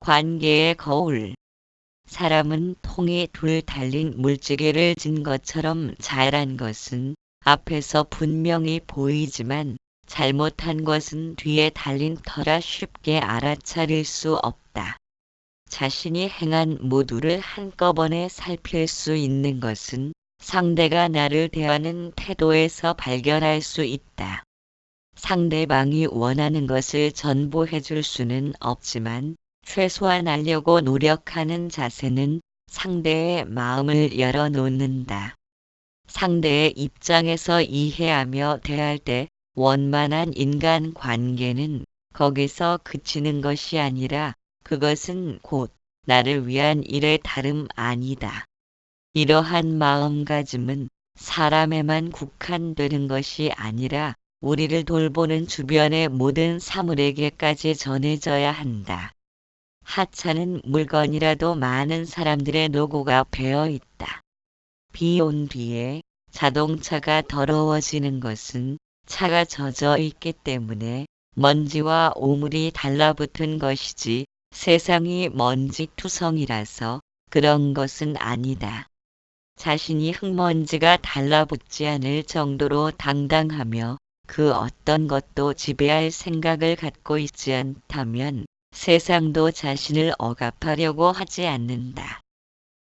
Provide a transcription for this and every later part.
관계의 거울. 사람은 통이 둘 달린 물지개를 진 것처럼 잘한 것은 앞에서 분명히 보이지만 잘못한 것은 뒤에 달린 터라 쉽게 알아차릴 수 없다. 자신이 행한 모두를 한꺼번에 살필 수 있는 것은 상대가 나를 대하는 태도에서 발견할 수 있다. 상대방이 원하는 것을 전부 해줄 수는 없지만 최소한 하려고 노력하는 자세는 상대의 마음을 열어놓는다. 상대의 입장에서 이해하며 대할 때 원만한 인간 관계는 거기서 그치는 것이 아니라 그것은 곧 나를 위한 일의 다름 아니다. 이러한 마음가짐은 사람에만 국한되는 것이 아니라 우리를 돌보는 주변의 모든 사물에게까지 전해져야 한다. 하찮은 물건이라도 많은 사람들의 노고가 배어 있다. 비온 뒤에 자동차가 더러워지는 것은 차가 젖어 있기 때문에 먼지와 오물이 달라붙은 것이지 세상이 먼지 투성이라서 그런 것은 아니다. 자신이 흙먼지가 달라붙지 않을 정도로 당당하며 그 어떤 것도 지배할 생각을 갖고 있지 않다면 세상도 자신을 억압하려고 하지 않는다.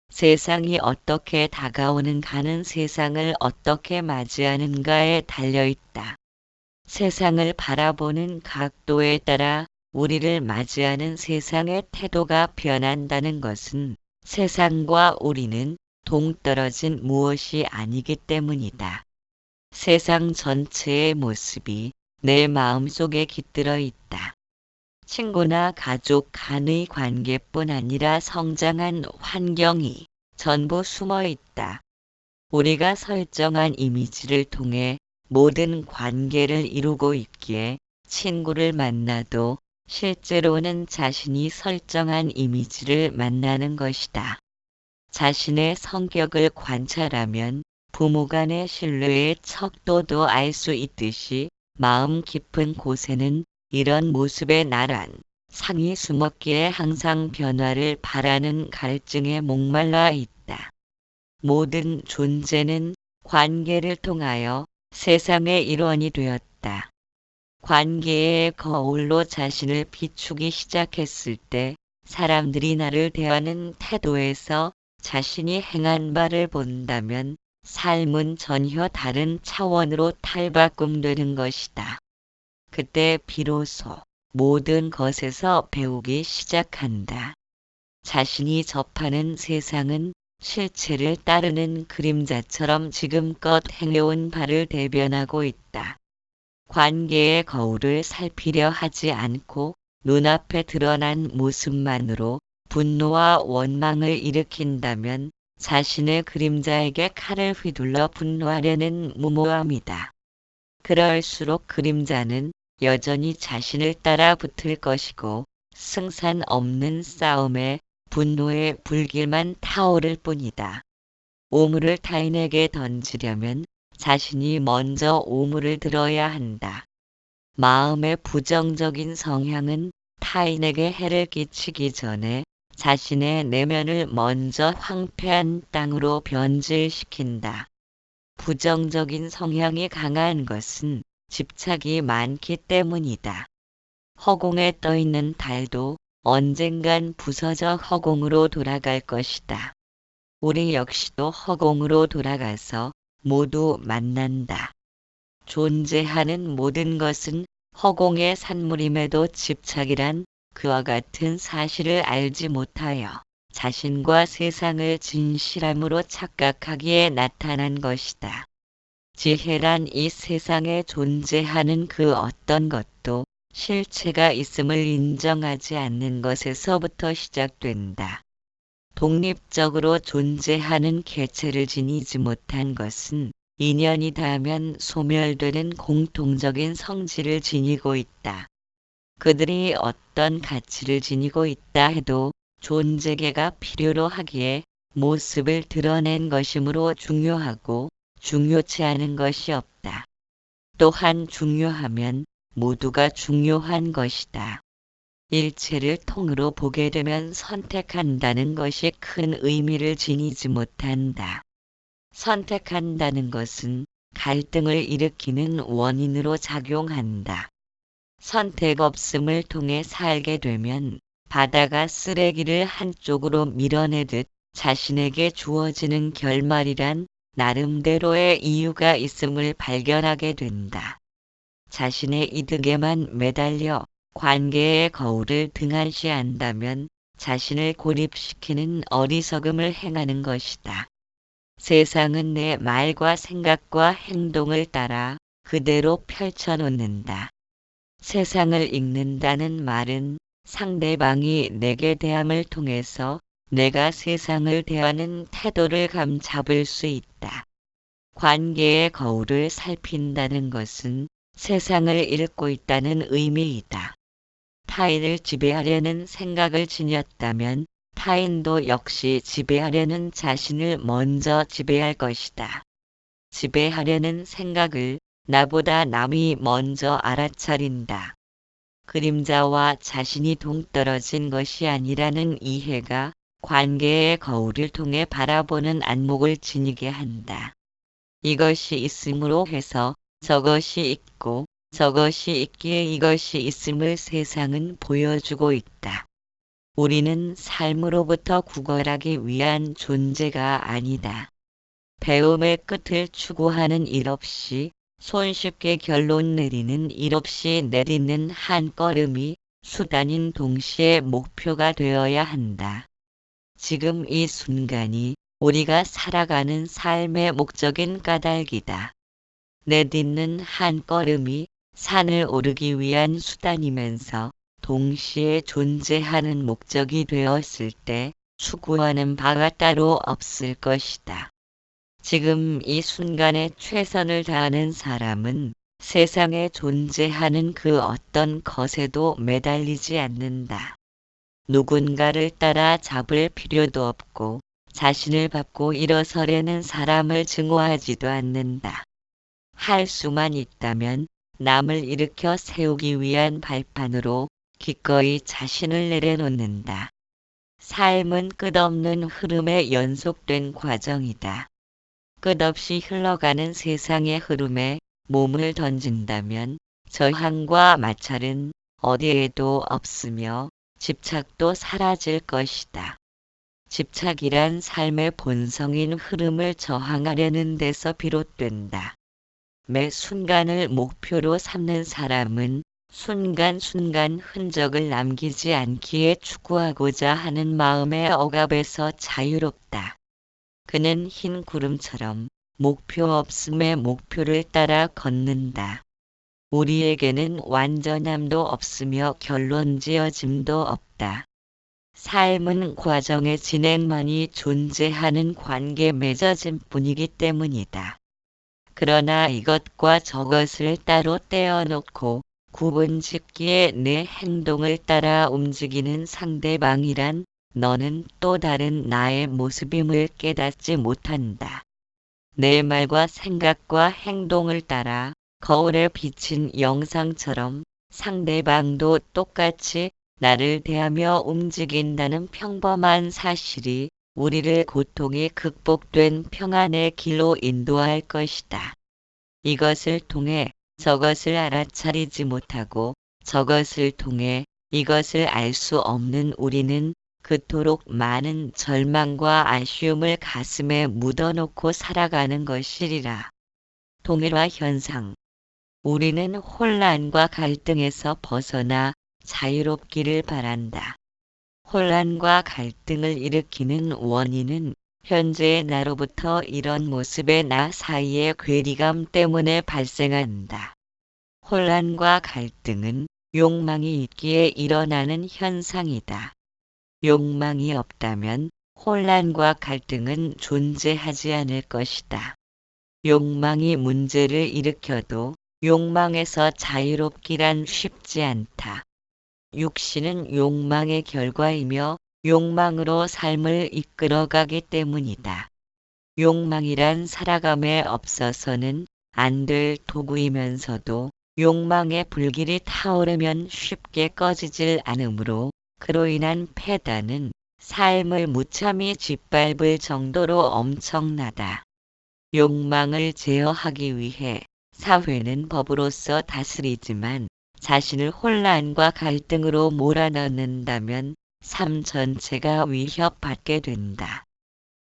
세상이 어떻게 다가오는가는 세상을 어떻게 맞이하는가에 달려있다. 세상을 바라보는 각도에 따라 우리를 맞이하는 세상의 태도가 변한다는 것은 세상과 우리는 동떨어진 무엇이 아니기 때문이다. 세상 전체의 모습이 내 마음속에 깃들어 있다. 친구나 가족 간의 관계뿐 아니라 성장한 환경이 전부 숨어 있다. 우리가 설정한 이미지를 통해 모든 관계를 이루고 있기에 친구를 만나도 실제로는 자신이 설정한 이미지를 만나는 것이다. 자신의 성격을 관찰하면 부모 간의 신뢰의 척도도 알 수 있듯이 마음 깊은 곳에는 이런 모습의 나란 상이 숨었기에 항상 변화를 바라는 갈증에 목말라 있다. 모든 존재는 관계를 통하여 세상의 일원이 되었다. 관계의 거울로 자신을 비추기 시작했을 때 사람들이 나를 대하는 태도에서 자신이 행한 바를 본다면 삶은 전혀 다른 차원으로 탈바꿈되는 것이다. 그때 비로소 모든 것에서 배우기 시작한다. 자신이 접하는 세상은 실체를 따르는 그림자처럼 지금껏 행해온 바를 대변하고 있다. 관계의 거울을 살피려 하지 않고 눈앞에 드러난 모습만으로 분노와 원망을 일으킨다면 자신의 그림자에게 칼을 휘둘러 분노하려는 무모함이다. 그럴수록 그림자는 여전히 자신을 따라 붙을 것이고 승산 없는 싸움에 분노의 불길만 타오를 뿐이다. 오물을 타인에게 던지려면 자신이 먼저 오물을 들어야 한다. 마음의 부정적인 성향은 타인에게 해를 끼치기 전에 자신의 내면을 먼저 황폐한 땅으로 변질시킨다. 부정적인 성향이 강한 것은 집착이 많기 때문이다. 허공에 떠 있는 달도 언젠간 부서져 허공으로 돌아갈 것이다. 우리 역시도 허공으로 돌아가서 모두 만난다. 존재하는 모든 것은 허공의 산물임에도 집착이란 그와 같은 사실을 알지 못하여 자신과 세상을 진실함으로 착각하기에 나타난 것이다. 지혜란 이 세상에 존재하는 그 어떤 것도 실체가 있음을 인정하지 않는 것에서부터 시작된다. 독립적으로 존재하는 개체를 지니지 못한 것은 인연이 닿으면 소멸되는 공통적인 성질을 지니고 있다. 그들이 어떤 가치를 지니고 있다 해도 존재계가 필요로 하기에 모습을 드러낸 것이므로 중요하고 중요치 않은 것이 없다. 또한 중요하면 모두가 중요한 것이다. 일체를 통으로 보게 되면 선택한다는 것이 큰 의미를 지니지 못한다. 선택한다는 것은 갈등을 일으키는 원인으로 작용한다. 선택 없음을 통해 살게 되면 바다가 쓰레기를 한쪽으로 밀어내듯 자신에게 주어지는 결말이란 나름대로의 이유가 있음을 발견하게 된다. 자신의 이득에만 매달려 관계의 거울을 등한시한다면 자신을 고립시키는 어리석음을 행하는 것이다. 세상은 내 말과 생각과 행동을 따라 그대로 펼쳐놓는다. 세상을 읽는다는 말은 상대방이 내게 대함을 통해서 내가 세상을 대하는 태도를 감잡을 수 있다. 관계의 거울을 살핀다는 것은 세상을 읽고 있다는 의미이다. 타인을 지배하려는 생각을 지녔다면 타인도 역시 지배하려는 자신을 먼저 지배할 것이다. 지배하려는 생각을 나보다 남이 먼저 알아차린다. 그림자와 자신이 동떨어진 것이 아니라는 이해가 관계의 거울을 통해 바라보는 안목을 지니게 한다. 이것이 있음으로 해서 저것이 있고 저것이 있기에 이것이 있음을 세상은 보여주고 있다. 우리는 삶으로부터 구걸하기 위한 존재가 아니다. 배움의 끝을 추구하는 일 없이 손쉽게 결론 내리는 일 없이 내리는 한 걸음이 수단인 동시에 목표가 되어야 한다. 지금 이 순간이 우리가 살아가는 삶의 목적인 까닭이다. 내딛는 한 걸음이 산을 오르기 위한 수단이면서 동시에 존재하는 목적이 되었을 때 추구하는 바가 따로 없을 것이다. 지금 이 순간에 최선을 다하는 사람은 세상에 존재하는 그 어떤 것에도 매달리지 않는다. 누군가를 따라 잡을 필요도 없고 자신을 밟고 일어서려는 사람을 증오하지도 않는다. 할 수만 있다면 남을 일으켜 세우기 위한 발판으로 기꺼이 자신을 내려놓는다. 삶은 끝없는 흐름의 연속된 과정이다. 끝없이 흘러가는 세상의 흐름에 몸을 던진다면 저항과 마찰은 어디에도 없으며 집착도 사라질 것이다. 집착이란 삶의 본성인 흐름을 저항하려는 데서 비롯된다. 매 순간을 목표로 삼는 사람은 순간순간 흔적을 남기지 않기에 추구하고자 하는 마음의 억압에서 자유롭다. 그는 흰 구름처럼 목표 없음의 목표를 따라 걷는다. 우리에게는 완전함도 없으며 결론 지어짐도 없다. 삶은 과정의 진행만이 존재하는 관계 맺어짐 뿐이기 때문이다. 그러나 이것과 저것을 따로 떼어놓고 구분 짓기에 내 행동을 따라 움직이는 상대방이란 너는 또 다른 나의 모습임을 깨닫지 못한다. 내 말과 생각과 행동을 따라 거울에 비친 영상처럼 상대방도 똑같이 나를 대하며 움직인다는 평범한 사실이 우리를 고통이 극복된 평안의 길로 인도할 것이다. 이것을 통해 저것을 알아차리지 못하고 저것을 통해 이것을 알 수 없는 우리는 그토록 많은 절망과 아쉬움을 가슴에 묻어놓고 살아가는 것이리라. 동일화 현상. 우리는 혼란과 갈등에서 벗어나 자유롭기를 바란다. 혼란과 갈등을 일으키는 원인은 현재의 나로부터 이런 모습의 나 사이의 괴리감 때문에 발생한다. 혼란과 갈등은 욕망이 있기에 일어나는 현상이다. 욕망이 없다면 혼란과 갈등은 존재하지 않을 것이다. 욕망이 문제를 일으켜도 욕망에서 자유롭기란 쉽지 않다. 육신은 욕망의 결과이며 욕망으로 삶을 이끌어가기 때문이다. 욕망이란 살아감에 없어서는 안 될 도구이면서도 욕망의 불길이 타오르면 쉽게 꺼지질 않으므로 그로 인한 폐단은 삶을 무참히 짓밟을 정도로 엄청나다. 욕망을 제어하기 위해 사회는 법으로서 다스리지만 자신을 혼란과 갈등으로 몰아넣는다면 삶 전체가 위협받게 된다.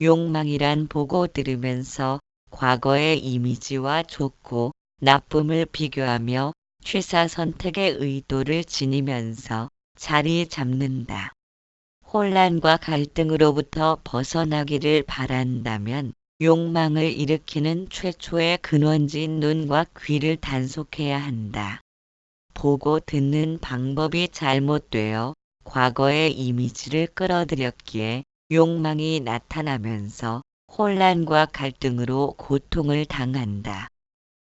욕망이란 보고 들으면서 과거의 이미지와 좋고 나쁨을 비교하며 취사 선택의 의도를 지니면서 자리 잡는다. 혼란과 갈등으로부터 벗어나기를 바란다면 욕망을 일으키는 최초의 근원지인 눈과 귀를 단속해야 한다. 보고 듣는 방법이 잘못되어 과거의 이미지를 끌어들였기에 욕망이 나타나면서 혼란과 갈등으로 고통을 당한다.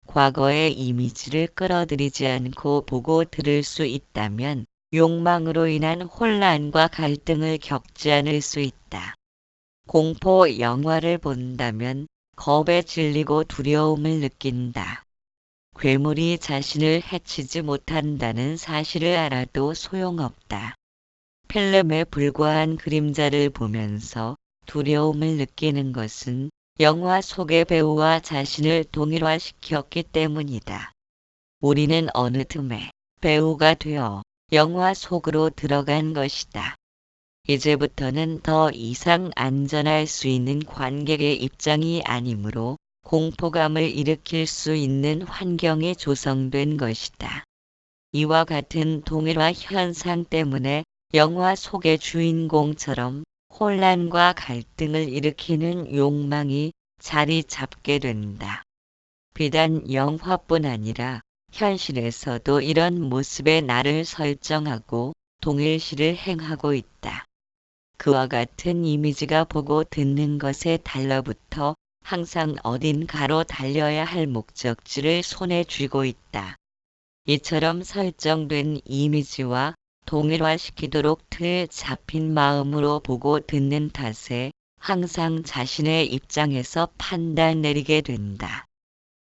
과거의 이미지를 끌어들이지 않고 보고 들을 수 있다면 욕망으로 인한 혼란과 갈등을 겪지 않을 수 있다. 공포 영화를 본다면 겁에 질리고 두려움을 느낀다. 괴물이 자신을 해치지 못한다는 사실을 알아도 소용없다. 필름에 불과한 그림자를 보면서 두려움을 느끼는 것은 영화 속의 배우와 자신을 동일화시켰기 때문이다. 우리는 어느 틈에 배우가 되어 영화 속으로 들어간 것이다. 이제부터는 더 이상 안전할 수 있는 관객의 입장이 아니므로 공포감을 일으킬 수 있는 환경이 조성된 것이다. 이와 같은 동일화 현상 때문에 영화 속의 주인공처럼 혼란과 갈등을 일으키는 욕망이 자리 잡게 된다. 비단 영화뿐 아니라 현실에서도 이런 모습의 나를 설정하고 동일시를 행하고 있다. 그와 같은 이미지가 보고 듣는 것에 달라붙어 항상 어딘가로 달려야 할 목적지를 손에 쥐고 있다. 이처럼 설정된 이미지와 동일화시키도록 틀 잡힌 마음으로 보고 듣는 탓에 항상 자신의 입장에서 판단 내리게 된다.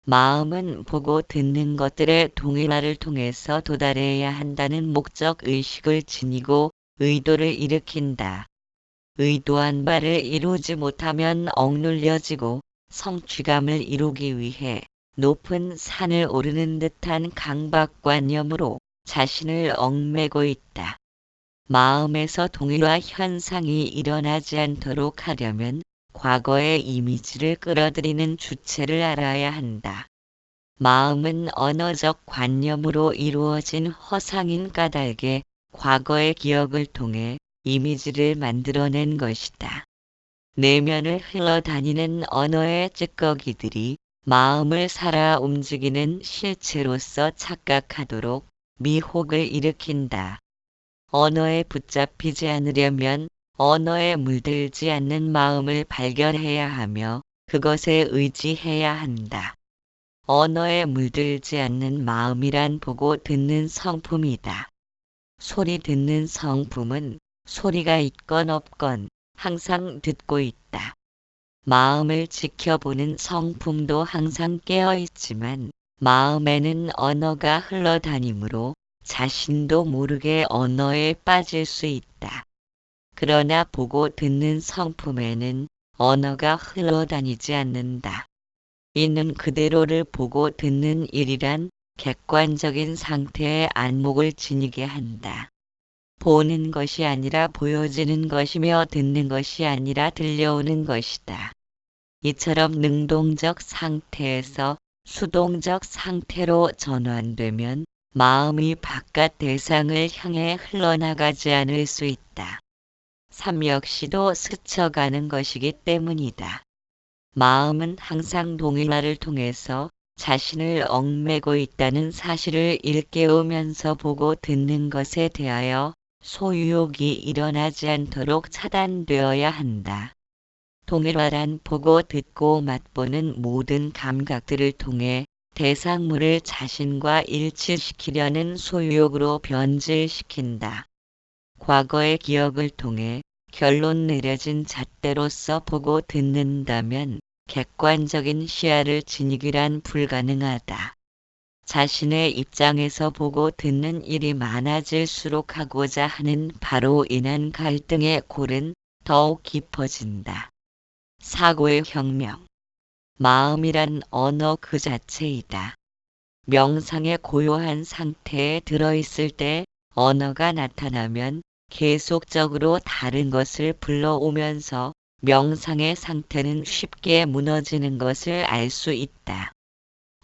마음은 보고 듣는 것들의 동일화를 통해서 도달해야 한다는 목적 의식을 지니고 의도를 일으킨다. 의도한 바를 이루지 못하면 억눌려지고 성취감을 이루기 위해 높은 산을 오르는 듯한 강박관념으로 자신을 얽매고 있다. 마음에서 동일화 현상이 일어나지 않도록 하려면 과거의 이미지를 끌어들이는 주체를 알아야 한다. 마음은 언어적 관념으로 이루어진 허상인 까닭에 과거의 기억을 통해 이미지를 만들어낸 것이다. 내면을 흘러다니는 언어의 찌꺼기들이 마음을 살아 움직이는 실체로서 착각하도록 미혹을 일으킨다. 언어에 붙잡히지 않으려면 언어에 물들지 않는 마음을 발견해야 하며 그것에 의지해야 한다. 언어에 물들지 않는 마음이란 보고 듣는 성품이다. 소리 듣는 성품은 소리가 있건 없건 항상 듣고 있다. 마음을 지켜보는 성품도 항상 깨어 있지만 마음에는 언어가 흘러다니므로 자신도 모르게 언어에 빠질 수 있다. 그러나 보고 듣는 성품에는 언어가 흘러다니지 않는다. 있는 그대로를 보고 듣는 일이란 객관적인 상태의 안목을 지니게 한다. 보는 것이 아니라 보여지는 것이며 듣는 것이 아니라 들려오는 것이다. 이처럼 능동적 상태에서 수동적 상태로 전환되면 마음이 바깥 대상을 향해 흘러나가지 않을 수 있다. 삶 역시도 스쳐가는 것이기 때문이다. 마음은 항상 동일화를 통해서 자신을 얽매고 있다는 사실을 일깨우면서 보고 듣는 것에 대하여 소유욕이 일어나지 않도록 차단되어야 한다. 동일화란 보고 듣고 맛보는 모든 감각들을 통해 대상물을 자신과 일치시키려는 소유욕으로 변질시킨다. 과거의 기억을 통해 결론 내려진 잣대로서 보고 듣는다면 객관적인 시야를 지니기란 불가능하다. 자신의 입장에서 보고 듣는 일이 많아질수록 하고자 하는 바로 인한 갈등의 골은 더욱 깊어진다. 사고의 혁명. 마음이란 언어 그 자체이다. 명상의 고요한 상태에 들어있을 때 언어가 나타나면 계속적으로 다른 것을 불러오면서 명상의 상태는 쉽게 무너지는 것을 알 수 있다.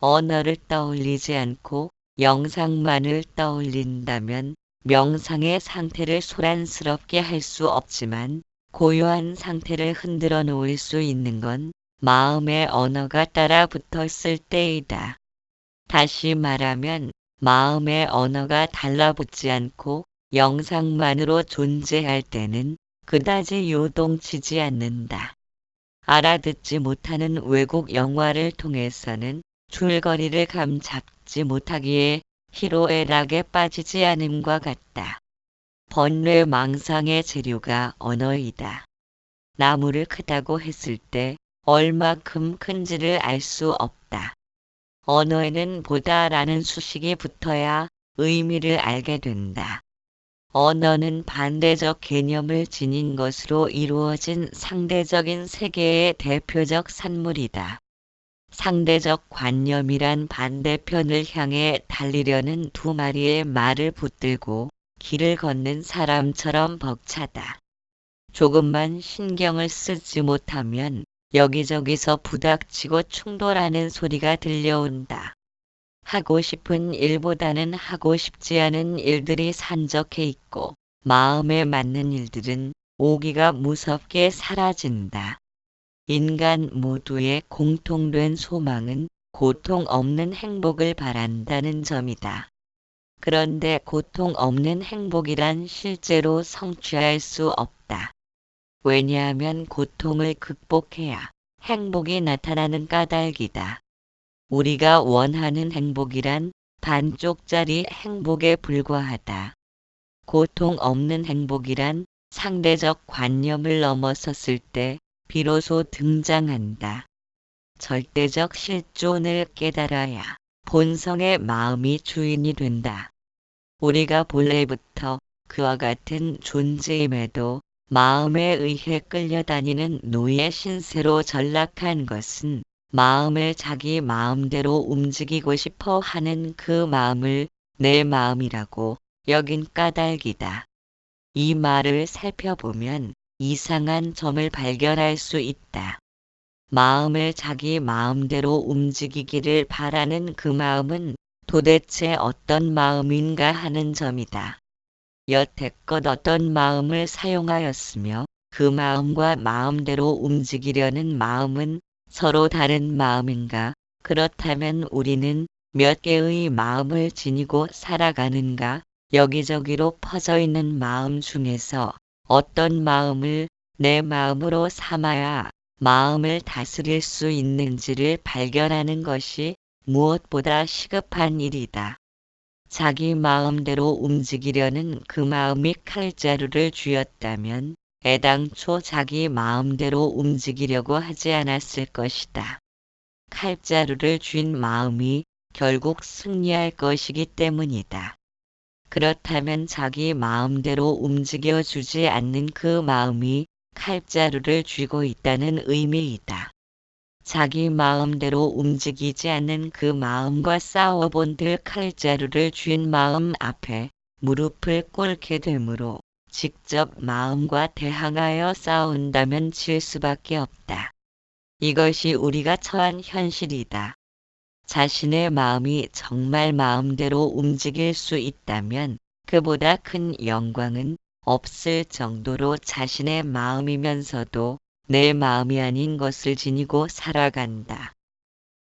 언어를 떠올리지 않고 영상만을 떠올린다면 명상의 상태를 소란스럽게 할 수 없지만 고요한 상태를 흔들어 놓을 수 있는 건 마음의 언어가 따라 붙었을 때이다. 다시 말하면 마음의 언어가 달라붙지 않고 영상만으로 존재할 때는 그다지 요동치지 않는다. 알아듣지 못하는 외국 영화를 통해서는 줄거리를 감 잡지 못하기에 희로애락에 빠지지 않음과 같다. 번뇌 망상의 재료가 언어이다. 나무를 크다고 했을 때 얼마큼 큰지를 알 수 없다. 언어에는 보다라는 수식이 붙어야 의미를 알게 된다. 언어는 반대적 개념을 지닌 것으로 이루어진 상대적인 세계의 대표적 산물이다. 상대적 관념이란 반대편을 향해 달리려는 두 마리의 말을 붙들고 길을 걷는 사람처럼 벅차다. 조금만 신경을 쓰지 못하면 여기저기서 부닥치고 충돌하는 소리가 들려온다. 하고 싶은 일보다는 하고 싶지 않은 일들이 산적해 있고 마음에 맞는 일들은 오기가 무섭게 사라진다. 인간 모두의 공통된 소망은 고통 없는 행복을 바란다는 점이다. 그런데 고통 없는 행복이란 실제로 성취할 수 없다. 왜냐하면 고통을 극복해야 행복이 나타나는 까닭이다. 우리가 원하는 행복이란 반쪽짜리 행복에 불과하다. 고통 없는 행복이란 상대적 관념을 넘어섰을 때 비로소 등장한다. 절대적 실존을 깨달아야 본성의 마음이 주인이 된다. 우리가 본래부터 그와 같은 존재임에도 마음에 의해 끌려다니는 노예 신세로 전락한 것은 마음을 자기 마음대로 움직이고 싶어 하는 그 마음을 내 마음이라고 여긴 까닭이다. 이 말을 살펴보면 이상한 점을 발견할 수 있다. 마음을 자기 마음대로 움직이기를 바라는 그 마음은 도대체 어떤 마음인가 하는 점이다. 여태껏 어떤 마음을 사용하였으며 그 마음과 마음대로 움직이려는 마음은 서로 다른 마음인가? 그렇다면 우리는 몇 개의 마음을 지니고 살아가는가? 여기저기로 퍼져 있는 마음 중에서 어떤 마음을 내 마음으로 삼아야 마음을 다스릴 수 있는지를 발견하는 것이 무엇보다 시급한 일이다. 자기 마음대로 움직이려는 그 마음이 칼자루를 쥐었다면 애당초 자기 마음대로 움직이려고 하지 않았을 것이다. 칼자루를 쥔 마음이 결국 승리할 것이기 때문이다. 그렇다면 자기 마음대로 움직여 주지 않는 그 마음이 칼자루를 쥐고 있다는 의미이다. 자기 마음대로 움직이지 않는 그 마음과 싸워본 들 칼자루를 쥔 마음 앞에 무릎을 꿇게 되므로 직접 마음과 대항하여 싸운다면 질 수밖에 없다. 이것이 우리가 처한 현실이다. 자신의 마음이 정말 마음대로 움직일 수 있다면 그보다 큰 영광은 없을 정도로 자신의 마음이면서도 내 마음이 아닌 것을 지니고 살아간다.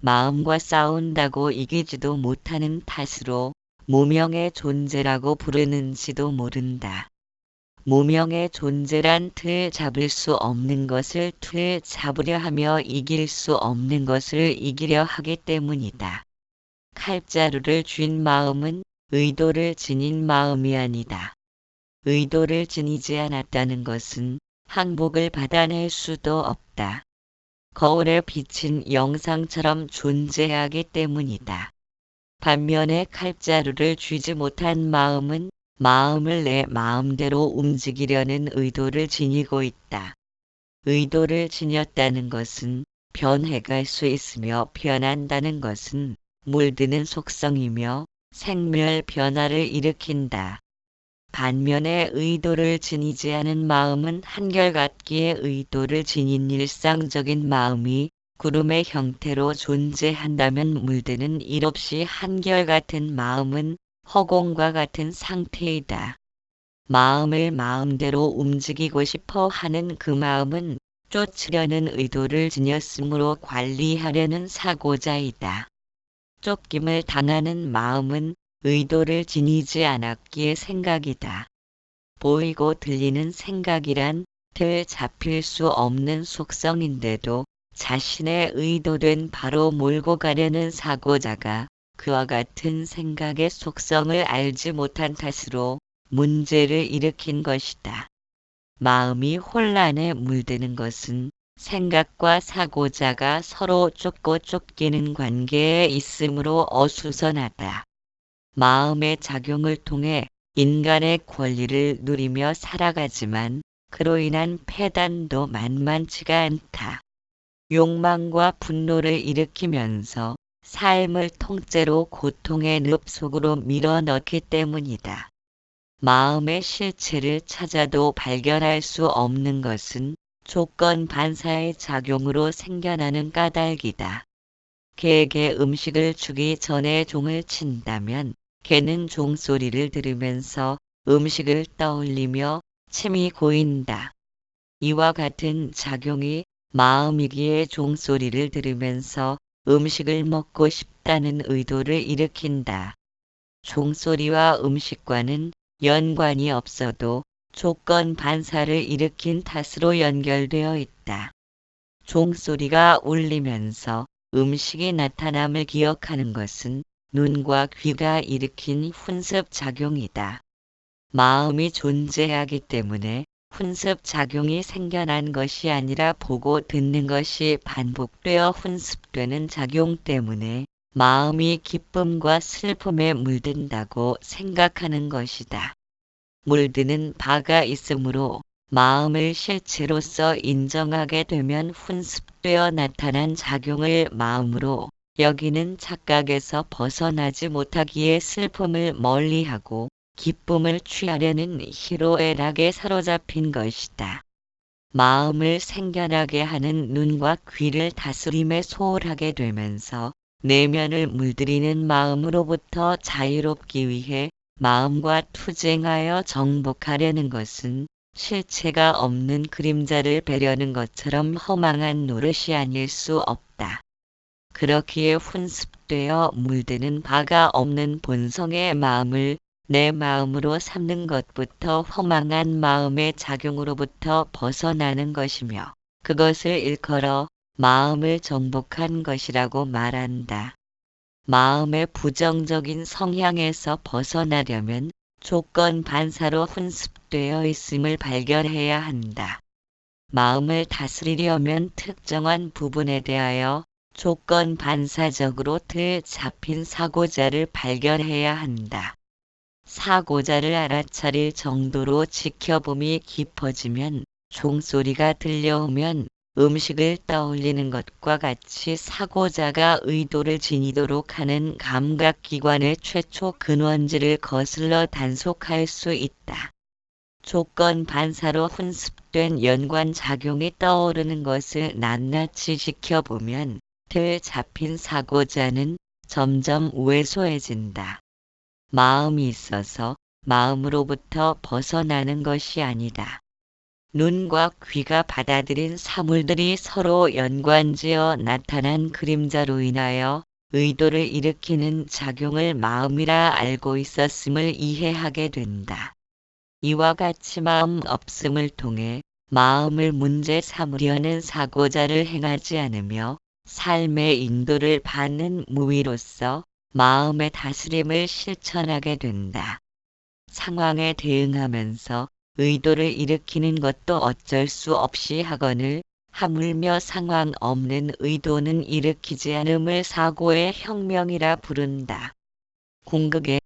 마음과 싸운다고 이기지도 못하는 탓으로 무명의 존재라고 부르는지도 모른다. 무명의 존재란 틀 잡을 수 없는 것을 틀 잡으려 하며 이길 수 없는 것을 이기려 하기 때문이다. 칼자루를 쥔 마음은 의도를 지닌 마음이 아니다. 의도를 지니지 않았다는 것은 항복을 받아낼 수도 없다. 거울에 비친 영상처럼 존재하기 때문이다. 반면에 칼자루를 쥐지 못한 마음은 마음을 내 마음대로 움직이려는 의도를 지니고 있다. 의도를 지녔다는 것은 변해갈 수 있으며 변한다는 것은 물드는 속성이며 생멸 변화를 일으킨다. 반면에 의도를 지니지 않은 마음은 한결같기에 의도를 지닌 일상적인 마음이 구름의 형태로 존재한다면 물드는 일 없이 한결같은 마음은 허공과 같은 상태이다. 마음을 마음대로 움직이고 싶어 하는 그 마음은 쫓으려는 의도를 지녔으므로 관리하려는 사고자이다. 쫓김을 당하는 마음은 의도를 지니지 않았기에 생각이다. 보이고 들리는 생각이란 들 잡힐 수 없는 속성인데도 자신의 의도된 바로 몰고 가려는 사고자가 그와 같은 생각의 속성을 알지 못한 탓으로 문제를 일으킨 것이다. 마음이 혼란에 물드는 것은 생각과 사고자가 서로 쫓고 쫓기는 관계에 있으므로 어수선하다. 마음의 작용을 통해 인간의 권리를 누리며 살아가지만 그로 인한 폐단도 만만치가 않다. 욕망과 분노를 일으키면서 삶을 통째로 고통의 늪 속으로 밀어넣기 때문이다. 마음의 실체를 찾아도 발견할 수 없는 것은 조건 반사의 작용으로 생겨나는 까닭이다. 개에게 음식을 주기 전에 종을 친다면 개는 종 소리를 들으면서 음식을 떠올리며 침이 고인다. 이와 같은 작용이 마음이기에 종소리를 들으면서 음식을 먹고 싶다는 의도를 일으킨다. 종소리와 음식과는 연관이 없어도 조건 반사를 일으킨 탓으로 연결되어 있다. 종소리가 울리면서 음식이 나타남을 기억하는 것은 눈과 귀가 일으킨 훈습 작용이다. 마음이 존재하기 때문에 훈습 작용이 생겨난 것이 아니라 보고 듣는 것이 반복되어 훈습되는 작용 때문에 마음이 기쁨과 슬픔에 물든다고 생각하는 것이다. 물드는 바가 있으므로 마음을 실체로서 인정하게 되면 훈습되어 나타난 작용을 마음으로 여기는 착각에서 벗어나지 못하기에 슬픔을 멀리하고 기쁨을 취하려는 희로애락에 사로잡힌 것이다. 마음을 생겨나게 하는 눈과 귀를 다스림에 소홀하게 되면서 내면을 물들이는 마음으로부터 자유롭기 위해 마음과 투쟁하여 정복하려는 것은 실체가 없는 그림자를 베려는 것처럼 허망한 노릇이 아닐 수 없다. 그렇기에 훈습되어 물드는 바가 없는 본성의 마음을 내 마음으로 삼는 것부터 허망한 마음의 작용으로부터 벗어나는 것이며 그것을 일컬어 마음을 정복한 것이라고 말한다. 마음의 부정적인 성향에서 벗어나려면 조건 반사로 훈습되어 있음을 발견해야 한다. 마음을 다스리려면 특정한 부분에 대하여 조건 반사적으로 들 잡힌 사고자를 발견해야 한다. 사고자를 알아차릴 정도로 지켜봄이 깊어지면 종소리가 들려오면 음식을 떠올리는 것과 같이 사고자가 의도를 지니도록 하는 감각기관의 최초 근원지를 거슬러 단속할 수 있다. 조건 반사로 훈습된 연관작용이 떠오르는 것을 낱낱이 지켜보면 들 잡힌 사고자는 점점 왜소해진다. 마음이 있어서 마음으로부터 벗어나는 것이 아니다. 눈과 귀가 받아들인 사물들이 서로 연관지어 나타난 그림자로 인하여 의도를 일으키는 작용을 마음이라 알고 있었음을 이해하게 된다. 이와 같이 마음 없음을 통해 마음을 문제 삼으려는 사고자를 행하지 않으며 삶의 인도를 받는 무위로서 마음의 다스림을 실천하게 된다. 상황에 대응하면서 의도를 일으키는 것도 어쩔 수 없이 하거늘 하물며 상황 없는 의도는 일으키지 않음을 사고의 혁명이라 부른다. 공극에